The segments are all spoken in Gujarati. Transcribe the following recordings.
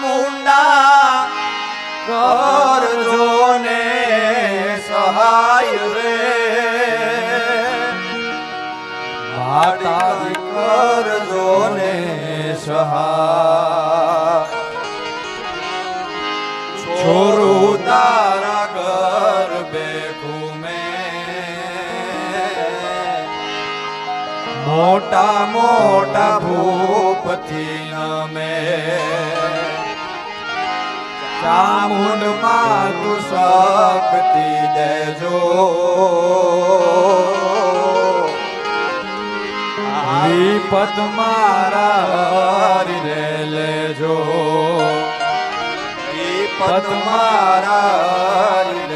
મુંડા કરજો ને સહાય રે. માતા કરજો ને સહાય. છોરું તારા ગરબે ઘૂમે. મોટા મોટા ભૂપથી નમે. ચામુંડમાં તું શક્તિ દેજો. વિપત મારા હરી રે લેજો. વિપત મારા હરી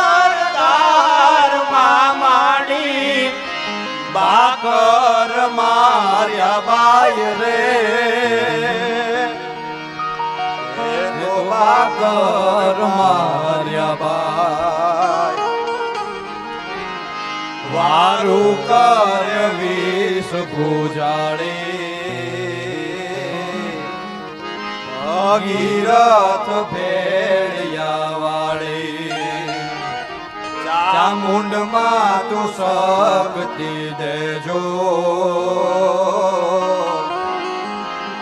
સરદાર મામાડી બાકર માર્યા બાય રે એ તો બાકર માર્યા બાય વારું કર્ય વિષ ભુજાડી ભગીરથ ભેળિયા ચામુંડમાં તું શક્તિ દેજો.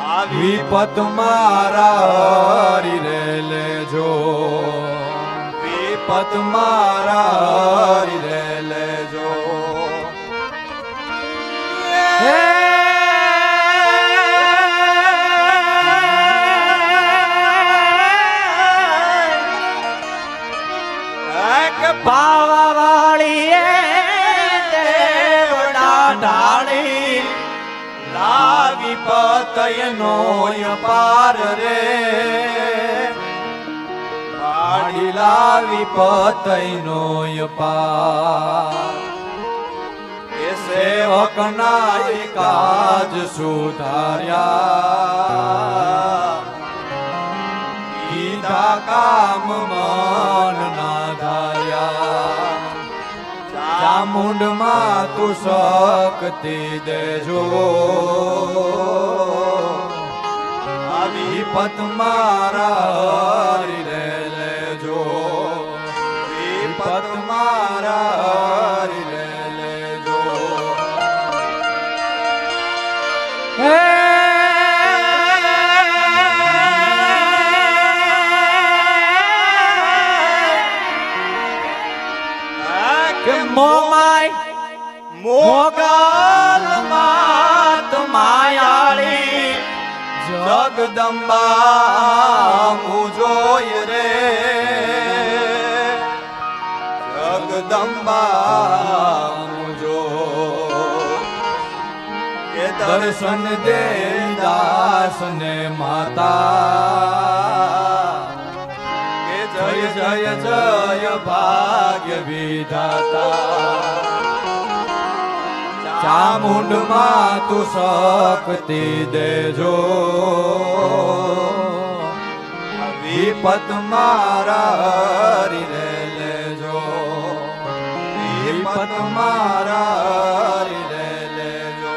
આવી પત મારા રે લેજો. વિપત મારા ઢાળી લાવી પતયનો પાર રે. પાડી લાવી પતયનો પાર. સેવક એ કાજ સુધાર્યા. કામ મન ચામુંડમાં તું શક્તિ દેજો આવી પત મારા હરી રે લેજો વિપત મારા હરી રે લેજો કે મોમાય મોગલ માત માયાળી જગદંબા મુજોય રે. જગદંબા મુજો કે દર્શન દે દાસ ને માતા. કે જય જય જય ભાગ્ય વિધાતા ચામુંડમાં તું શક્તિ દેજો. વિપત મારા હરી રે લેજો. વિપત મારા હરી રે લેજો.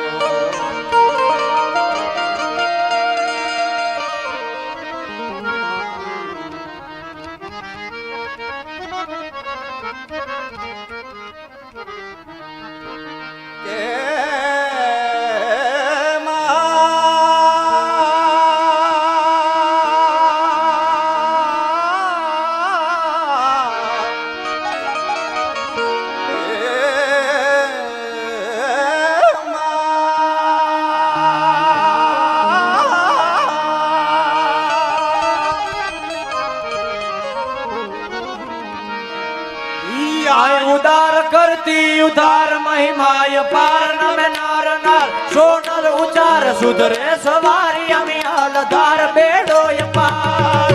ઈ આય ઉદાર કરતી ઉધાર મહિમાય પાર નમે નાર. નાર સોનલ ઉચાર સુધરે સવારી અમી હાલ ધાર બેડોય પાર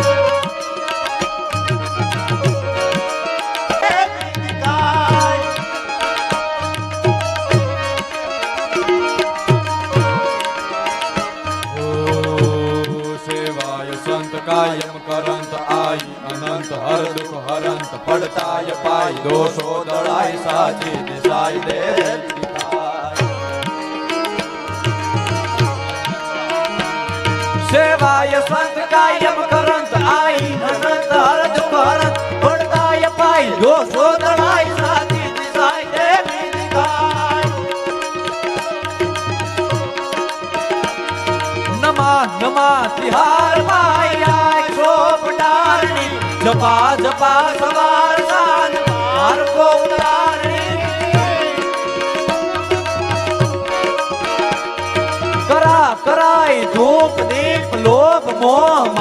સેવાય સંત કાયમ કરંત અંત, હર દુખ હરંત પડતાય પાય, દોષો દળાય, સાચી દિશાય દે સેવાય સંત, કાયમ કરંત, આઈ હર દુખ હરંત પડતાય પાય, દોષો પાજ પાજ વારદાન મારકો કરા કરાય ધૂપ દીપ લોભ મોહ